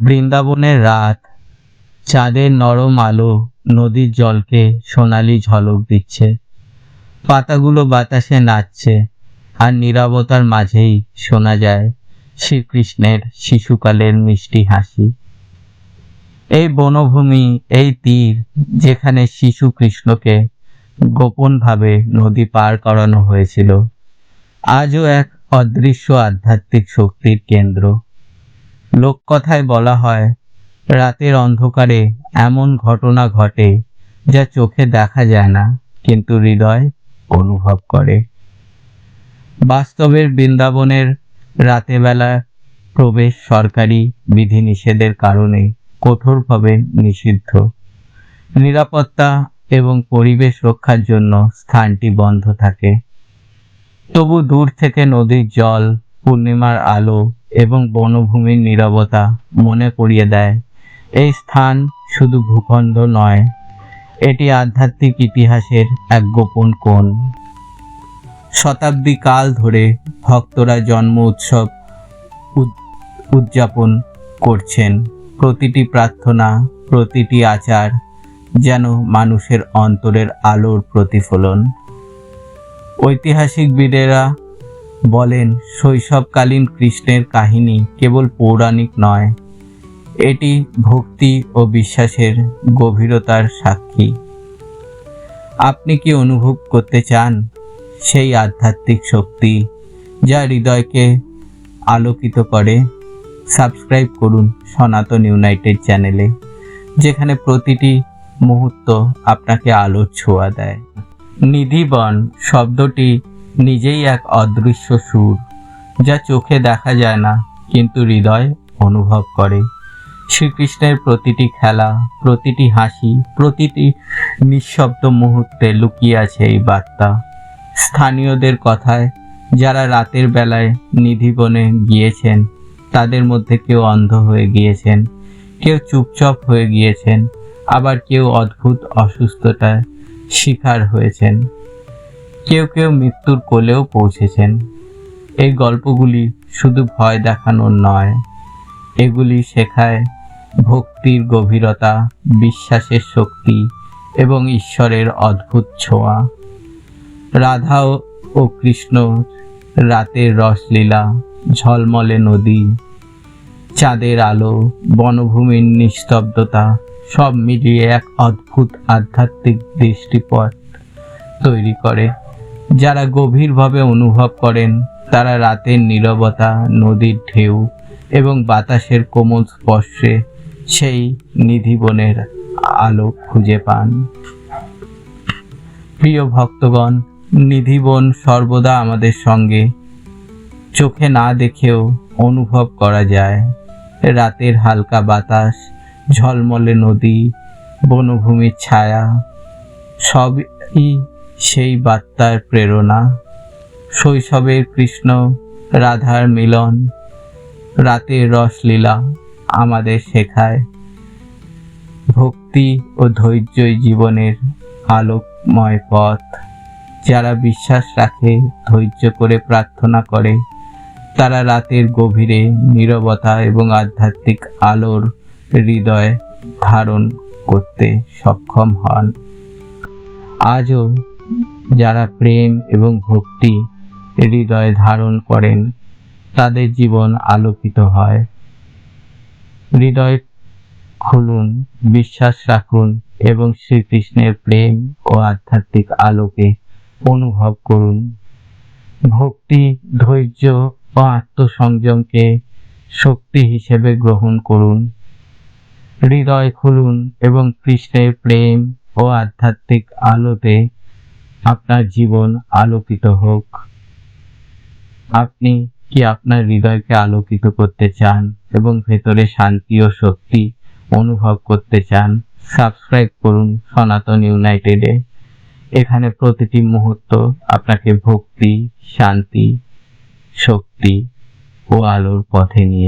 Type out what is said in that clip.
বৃন্দাবনের রাত। চাঁদের নরম আলো, নদীর জলকে সোনালি ঝলক দিচ্ছে। পাতাগুলো বাতাসে নাচছে আর নীরবতার মাঝেই শোনা যায় শ্রীকৃষ্ণের শিশুকালের মিষ্টি হাসি। এই বনভূমি, এই তীর যেখানে শিশু কৃষ্ণকে গোপনভাবে নদী পার করানো হয়েছিল, আজও এক অদৃশ্য আধ্যাত্মিক শক্তির কেন্দ্র। লোককথায় বলা হয়, রাতের অন্ধকারে এমন ঘটনা ঘটে যা চোখে দেখা যায় না, কিন্তু হৃদয় অনুভব করে। বাস্তবের বৃন্দাবনের রাতেবেলা প্রবেশ সরকারি বিধিনিষেধের কারণে কঠোরভাবে নিষিদ্ধ। নিরাপত্তা এবং পরিবেশ রক্ষার জন্য স্থানটি বন্ধ থাকে। তবু দূর থেকে নদীর জল পূর্ণিমার আলো এবং বনভূমির নীরবতা মনে করিয়ে দেয়। এই স্থান শুধু ভূখণ্ড নয়, এটি আধ্যাত্মিক ইতিহাসের এক গোপন কোণ। শতাব্দী কাল ধরে ভক্তরা জন্ম উৎসব উদ- উদযাপন করছেন। প্রতিটি প্রার্থনা, প্রতিটি আচার যেন মানুষের অন্তরের আলোর প্রতিফলন। ঐতিহাসিকবিদেরা বলেন, শৈশবকালীন কৃষ্ণের কাহিনী কেবল পৌরাণিক নয়, এটি ভক্তি ও বিশ্বাসের গভীরতার সাক্ষী। আপনি কি অনুভব করতে চান সেই আধ্যাত্মিক শক্তি যা হৃদয়কে আলোকিত করে? সাবস্ক্রাইব করুন সনাতন ইউনাইটেড চ্যানেলে, যেখানে প্রতিটি মুহূর্ত আপনাকে আলোর ছোঁয়া দেয়। নিধিবন শব্দটি নিজেই এক অদৃশ্য সুর, যা চোখে দেখা যায় না, কিন্তু হৃদয় অনুভব করে। শ্রীকৃষ্ণের প্রতিটি খেলা, প্রতিটি হাসি, প্রতিটি নিঃশব্দ মুহূর্তে লুকিয়ে আছে এই বার্তা। স্থানীয়দের কথায়, যারা রাতের বেলায় নিধিবনে গিয়েছেন, তাদের মধ্যে কেউ অন্ধ হয়ে গিয়েছেন, কেউ চুপচাপ হয়ে গিয়েছেন, আবার কেউ অদ্ভুত অসুস্থতায় শিকার হয়েছেন। কেউ কেউ মৃত্যুর কোলেও পৌঁছেছেন। এই গল্পগুলি শুধু ভয় দেখানোর নয়, এগুলি শেখায় ভক্তির গভীরতা, বিশ্বাসের শক্তি এবং ঈশ্বরের অদ্ভুত ছোঁয়া। রাধা ও- কৃষ্ণ রাতের রসলীলা, ঝলমলে নদী, চাঁদের আলো, বনভূমির নিস্তব্ধতা, সব মিলিয়ে এক অদ্ভুত আধ্যাত্মিক দৃষ্টিপট তৈরি করে। যারা গভীরভাবে অনুভব করেন, তারা রাতের নীরবতা, নদীর ঢেউ এবং বাতাসের কোমল স্পর্শে সেই নিধিবনের আলো খুঁজে পান। প্রিয় ভক্তগণ, নিধিবন সর্বদা আমাদের সঙ্গে। চোখে না দেখেও অনুভব করা যায়। রাতের হালকা বাতাস, ঝলমলে নদী, বনভূমির ছায়া, সবই সেই বার্তার প্রেরণা। শৈশবের কৃষ্ণ, রাধার মিলন, রাতের রসলীলা আমাদের শেখায়। ভক্তি ও ধৈর্যই জীবনের আলোকময় পথ। যারা বিশ্বাস রাখে, ধৈর্য করে প্রার্থনা করে, তারা রাতের গভীরে নীরবতা এবং আধ্যাত্মিক আলোর হৃদয় ধারণ করতে সক্ষম হন। আজও যারা প্রেম এবং ভক্তি হৃদয় ধারণ করেন, তাদের জীবন আলোকিত হয়। হৃদয় খুলুন, বিশ্বাস রাখুন এবং শ্রীকৃষ্ণের প্রেম ও আধ্যাত্মিক আলোকে অনুভব করুন। ভক্তি, ধৈর্য ও আত্মসংযমকে শক্তি হিসেবে গ্রহণ করুন। হৃদয় খুলুন এবং কৃষ্ণের প্রেম ও আধ্যাত্মিক আলোতে আপনার জীবন আলোকিত হোক। আপনি কি আপনার হৃদয়কে আলোকিত করতে চান এবং ভেতরে শান্তি ও শক্তি অনুভব করতে চান? সাবস্ক্রাইব করুন সনাতন ইউনাইটেডে এখানে প্রতিটি মুহূর্ত আপনাকে ভক্তি, শান্তি, শক্তি ও আলোর পথে নিয়ে